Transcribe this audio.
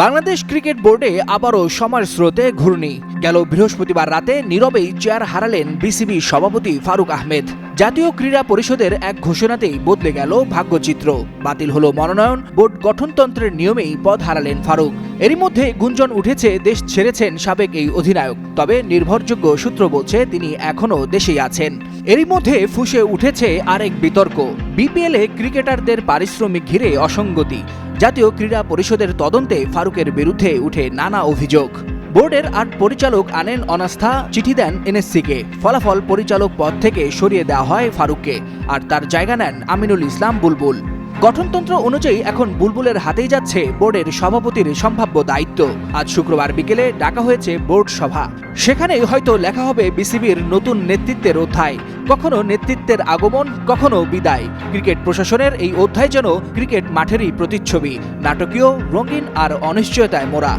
Bangladesh cricket বোর্ডে আবারও সময়ের স্রোতে ঘূর্ণি। গেল বৃহস্পতিবার রাতে নীরবেই চেয়ার হারালেন বিসিবি সভাপতি ফারুক আহমেদ। জাতীয় ক্রীড়া পরিষদের এক ঘোষণাতেই বদলে গেল ভাগ্যচিত্র। বাতিল হলো মনোনয়ন, বোর্ড গঠনতন্ত্রের নিয়মেই পদ হারালেন ফারুক। এরই মধ্যে গুঞ্জন উঠেছে, দেশ ছেড়েছেন সাবেক এই অধিনায়ক। তবে নির্ভরযোগ্য সূত্র বলছে, তিনি এখনও দেশেই আছেন। এরই মধ্যে ফুসে উঠেছে আরেক বিতর্ক। বিপিএলে ক্রিকেটারদের পারিশ্রমিক ঘিরে অসঙ্গতি। জাতীয় ক্রীড়া পরিষদের তদন্তে ফারুকের বিরুদ্ধে উঠে নানা অভিযোগ। বোর্ডের আট পরিচালক আনেন অনাস্থা চিঠি দেন এনএসসিকে। ফলাফল পরিচালক পদ থেকে সরিয়ে দেওয়া হয় ফারুককে, আর তার জায়গা নেন আমিনুল ইসলাম বুলবুল। গঠনতন্ত্র অনুযায়ী এখন বুলবুলের হাতেই যাচ্ছে বোর্ডের সভাপতির সম্ভাব্য দায়িত্ব। আজ শুক্রবার বিকেলে ডাকা হয়েছে বোর্ড সভা। সেখানেই হয়তো লেখা হবে বিসিবির নতুন নেতৃত্বের অধ্যায়। কখনো নেতৃত্বের আগমন, কখনো বিদায়। ক্রিকেট প্রশাসনের এই অধ্যায় যেন ক্রিকেট মাঠেরই প্রতিচ্ছবি। নাটকীয়, রঙিন আর অনিশ্চয়তায় মোড়া।